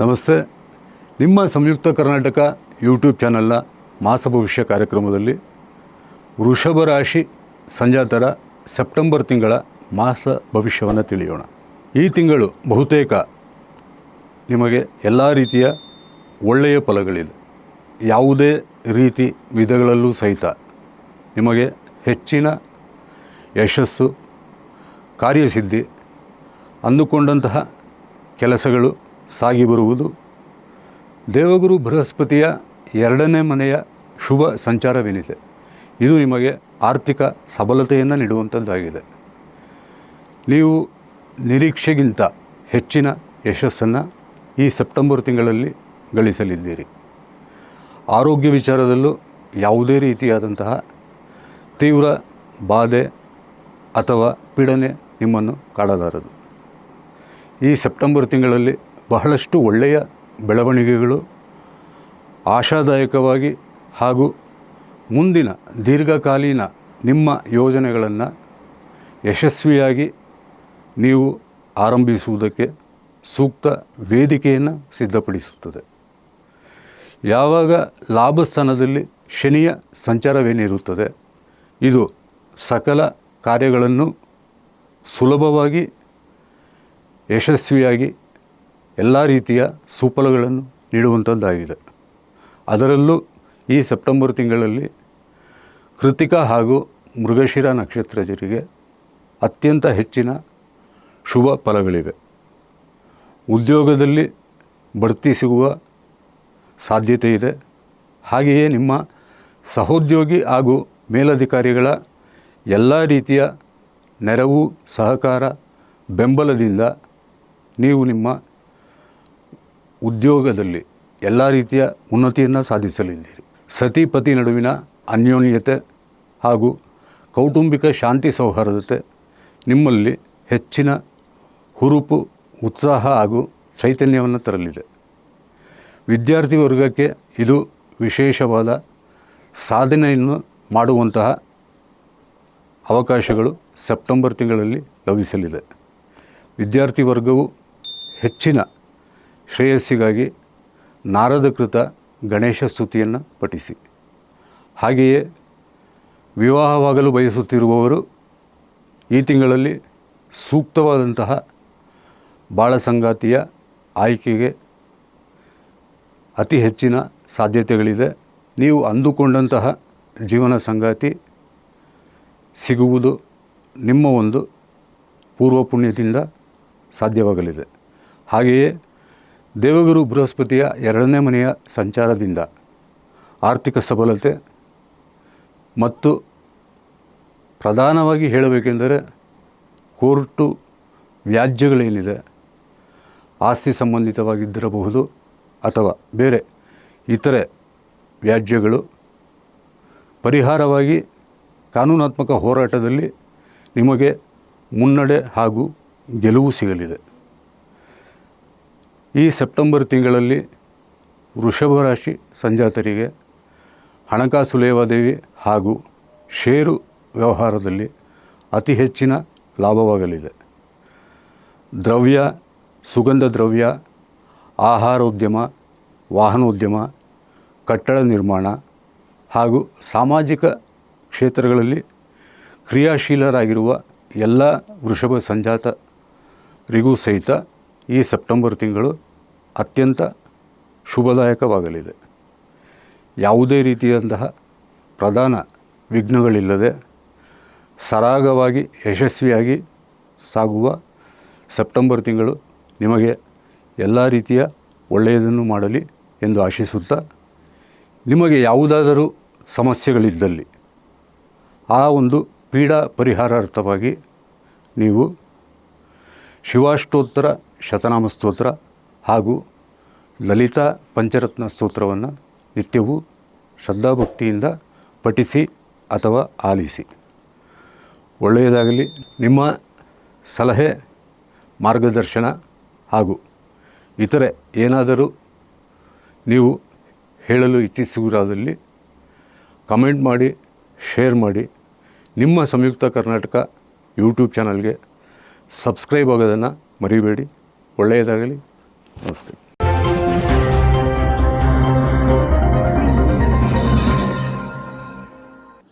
ನಮಸ್ತೆ. ನಿಮ್ಮ ಸಂಯುಕ್ತ ಕರ್ನಾಟಕ ಯೂಟ್ಯೂಬ್ ಚಾನಲ್ನ ಮಾಸ ಭವಿಷ್ಯ ಕಾರ್ಯಕ್ರಮದಲ್ಲಿ ವೃಷಭ ರಾಶಿ ಸಂಜಾತರ ಸೆಪ್ಟೆಂಬರ್ ತಿಂಗಳ ಮಾಸ ಭವಿಷ್ಯವನ್ನು ತಿಳಿಯೋಣ. ಈ ತಿಂಗಳು ಬಹುತೇಕ ನಿಮಗೆ ಎಲ್ಲ ರೀತಿಯ ಒಳ್ಳೆಯ ಫಲಗಳಿದೆ. ಯಾವುದೇ ರೀತಿ ವಿಧಗಳಲ್ಲೂ ಸಹಿತ ನಿಮಗೆ ಹೆಚ್ಚಿನ ಯಶಸ್ಸು, ಕಾರ್ಯಸಿದ್ಧಿ ಅಂದುಕೊಂಡಂತಹ ಕೆಲಸಗಳು ಸಾಗಿ ಬರುವುದು. ದೇವಗುರು ಬೃಹಸ್ಪತಿಯ ಎರಡನೇ ಮನೆಯ ಶುಭ ಸಂಚಾರವೇನಿದೆ? ಇದು ನಿಮಗೆ ಆರ್ಥಿಕ ಸಬಲತೆಯನ್ನು ನೀಡುವಂಥದ್ದಾಗಿದೆ ನೀವು ನಿರೀಕ್ಷೆಗಿಂತ ಹೆಚ್ಚಿನ ಯಶಸ್ಸನ್ನು ಈ ಸೆಪ್ಟೆಂಬರ್ ತಿಂಗಳಲ್ಲಿ ಗಳಿಸಲಿದ್ದೀರಿ. ಆರೋಗ್ಯ ವಿಚಾರದಲ್ಲೂ ಯಾವುದೇ ರೀತಿಯಾದಂತಹ ತೀವ್ರ ಬಾಧೆ ಅಥವಾ ಪೀಡನೆ ನಿಮ್ಮನ್ನು ಕಾಡಲಾರದು. ಈ ಸೆಪ್ಟೆಂಬರ್ ತಿಂಗಳಲ್ಲಿ ಬಹಳಷ್ಟು ಒಳ್ಳೆಯ ಬೆಳವಣಿಗೆಗಳು ಆಶಾದಾಯಕವಾಗಿ ಹಾಗೂ ಮುಂದಿನ ದೀರ್ಘಕಾಲೀನ ನಿಮ್ಮ ಯೋಜನೆಗಳನ್ನು ಯಶಸ್ವಿಯಾಗಿ ನೀವು ಆರಂಭಿಸುವುದಕ್ಕೆ ಸೂಕ್ತ ವೇದಿಕೆಯನ್ನು ಸಿದ್ಧಪಡಿಸುತ್ತದೆ. ಯಾವಾಗ ಲಾಭಸ್ಥಾನದಲ್ಲಿ ಶನಿಯ ಸಂಚಾರವೇನಿರುತ್ತದೆ, ಇದು ಸಕಲ ಕಾರ್ಯಗಳನ್ನು ಸುಲಭವಾಗಿ, ಯಶಸ್ವಿಯಾಗಿ ಎಲ್ಲ ರೀತಿಯ ಸುಫಲಗಳನ್ನು ನೀಡುವಂಥದ್ದಾಗಿದೆ ಅದರಲ್ಲೂ ಈ ಸೆಪ್ಟೆಂಬರ್ ತಿಂಗಳಲ್ಲಿ ಕೃತಿಕ ಹಾಗೂ ಮೃಗಶಿರ ನಕ್ಷತ್ರಜರಿಗೆ ಅತ್ಯಂತ ಹೆಚ್ಚಿನ ಶುಭ ಫಲಗಳಿವೆ. ಉದ್ಯೋಗದಲ್ಲಿ ಬಡ್ತಿ ಸಿಗುವ ಸಾಧ್ಯತೆ ಇದೆ. ಹಾಗೆಯೇ ನಿಮ್ಮ ಸಹೋದ್ಯೋಗಿ ಹಾಗೂ ಮೇಲಧಿಕಾರಿಗಳ ಎಲ್ಲ ರೀತಿಯ ನೆರವು, ಸಹಕಾರ, ಬೆಂಬಲದಿಂದ ನೀವು ನಿಮ್ಮ ಉದ್ಯೋಗದಲ್ಲಿ ಎಲ್ಲ ರೀತಿಯ ಉನ್ನತಿಯನ್ನು ಸಾಧಿಸಲಿದ್ದೀರಿ. ಸತಿ ಪತಿ ನಡುವಿನ ಅನ್ಯೋನ್ಯತೆ ಹಾಗೂ ಕೌಟುಂಬಿಕ ಶಾಂತಿ ಸೌಹಾರ್ದತೆ ನಿಮ್ಮಲ್ಲಿ ಹೆಚ್ಚಿನ ಹುರುಪು, ಉತ್ಸಾಹ ಹಾಗೂ ಚೈತನ್ಯವನ್ನು ತರಲಿದೆ. ವಿದ್ಯಾರ್ಥಿ ವರ್ಗಕ್ಕೆ ಇದು ವಿಶೇಷವಾದ ಸಾಧನೆಯನ್ನು ಮಾಡುವಂತಹ ಅವಕಾಶಗಳು ಸೆಪ್ಟೆಂಬರ್ ತಿಂಗಳಲ್ಲಿ ಲಭಿಸಲಿದೆ. ವಿದ್ಯಾರ್ಥಿ ವರ್ಗವು ಹೆಚ್ಚಿನ ಶ್ರೇಯಸ್ಸಿಗಾಗಿ ನಾರದಕೃತ ಗಣೇಶ ಸ್ತುತಿಯನ್ನು ಪಠಿಸಿ. ಹಾಗೆಯೇ ವಿವಾಹವಾಗಲು ಬಯಸುತ್ತಿರುವವರು ಈ ತಿಂಗಳಲ್ಲಿ ಸೂಕ್ತವಾದಂತಹ ಬಾಳ ಸಂಗಾತಿಯ ಆಯ್ಕೆಗೆ ಅತಿ ಹೆಚ್ಚಿನ ಸಾಧ್ಯತೆಗಳಿದೆ. ನೀವು ಅಂದುಕೊಂಡಂತಹ ಜೀವನ ಸಂಗಾತಿ ಸಿಗುವುದು ನಿಮ್ಮ ಒಂದು ಪೂರ್ವ ಪುಣ್ಯದಿಂದ ಸಾಧ್ಯವಾಗಲಿದೆ. ಹಾಗೆಯೇ ದೇವಗುರು ಬೃಹಸ್ಪತಿಯ ಎರಡನೇ ಮನೆಯ ಸಂಚಾರದಿಂದ ಆರ್ಥಿಕ ಸಬಲತೆ ಮತ್ತು ಪ್ರಧಾನವಾಗಿ ಹೇಳಬೇಕೆಂದರೆ ಕೋರ್ಟು ವ್ಯಾಜ್ಯಗಳೇನಿದೆ, ಆಸ್ತಿ ಸಂಬಂಧಿತವಾಗಿದ್ದಿರಬಹುದು ಅಥವಾ ಬೇರೆ ಇತರೆ ವ್ಯಾಜ್ಯಗಳು, ಪರಿಹಾರವಾಗಿ ಕಾನೂನಾತ್ಮಕ ಹೋರಾಟದಲ್ಲಿ ನಿಮಗೆ ಮುನ್ನಡೆ ಹಾಗೂ ಗೆಲುವು ಸಿಗಲಿದೆ. ಈ ಸೆಪ್ಟೆಂಬರ್ ತಿಂಗಳಲ್ಲಿ ವೃಷಭ ರಾಶಿ ಸಂಜಾತರಿಗೆ ಹಣಕಾಸು ಲೇವಾದೇವಿ ಹಾಗೂ ಷೇರು ವ್ಯವಹಾರದಲ್ಲಿ ಅತಿ ಹೆಚ್ಚಿನ ಲಾಭವಾಗಲಿದೆ. ದ್ರವ್ಯ, ಸುಗಂಧ ದ್ರವ್ಯ, ಆಹಾರೋದ್ಯಮ, ವಾಹನೋದ್ಯಮ, ಕಟ್ಟಡ ನಿರ್ಮಾಣ ಹಾಗೂ ಸಾಮಾಜಿಕ ಕ್ಷೇತ್ರಗಳಲ್ಲಿ ಕ್ರಿಯಾಶೀಲರಾಗಿರುವ ಎಲ್ಲ ವೃಷಭ ಸಂಜಾತರಿಗೂ ಸಹಿತ ಈ ಸೆಪ್ಟೆಂಬರ್ ತಿಂಗಳು ಅತ್ಯಂತ ಶುಭದಾಯಕವಾಗಲಿದೆ. ಯಾವುದೇ ರೀತಿಯಂತಹ ಪ್ರಧಾನ ವಿಘ್ನಗಳಿಲ್ಲದೆ ಸರಾಗವಾಗಿ, ಯಶಸ್ವಿಯಾಗಿ ಸಾಗುವ ಸೆಪ್ಟೆಂಬರ್ ತಿಂಗಳು ನಿಮಗೆ ಎಲ್ಲ ರೀತಿಯ ಒಳ್ಳೆಯದನ್ನು ಮಾಡಲಿ ಎಂದು ಆಶಿಸುತ್ತಾ, ನಿಮಗೆ ಯಾವುದಾದರೂ ಸಮಸ್ಯೆಗಳಿದ್ದಲ್ಲಿ ಆ ಒಂದು ಪೀಡಾ ಪರಿಹಾರಾರ್ಥವಾಗಿ ನೀವು ಶಿವಾಷ್ಟೋತ್ತರ ಶತನಾಮ ಸ್ತೋತ್ರ ಹಾಗೂ ಲಲಿತಾ ಪಂಚರತ್ನ ಸ್ತೋತ್ರವನ್ನು ನಿತ್ಯವೂ ಶ್ರದ್ಧಾಭಕ್ತಿಯಿಂದ ಪಠಿಸಿ ಅಥವಾ ಆಲಿಸಿ. ಒಳ್ಳೆಯದಾಗಲಿ. ನಿಮ್ಮ ಸಲಹೆ, ಮಾರ್ಗದರ್ಶನ ಹಾಗೂ ಇತರೆ ಏನಾದರೂ ನೀವು ಹೇಳಲು ಇಚ್ಛಿಸುವುದಾದಲ್ಲಿ ಕಮೆಂಟ್ ಮಾಡಿ, ಶೇರ್ ಮಾಡಿ. ನಿಮ್ಮ ಸಂಯುಕ್ತ ಕರ್ನಾಟಕ ಯೂಟ್ಯೂಬ್ ಚಾನಲ್ಗೆ ಸಬ್ಸ್ಕ್ರೈಬ್ ಆಗೋದನ್ನು ಮರಿಬೇಡಿ. ಒಳ್ಳೆಯದಾಗಲಿ. ನಮಸ್ತೆ.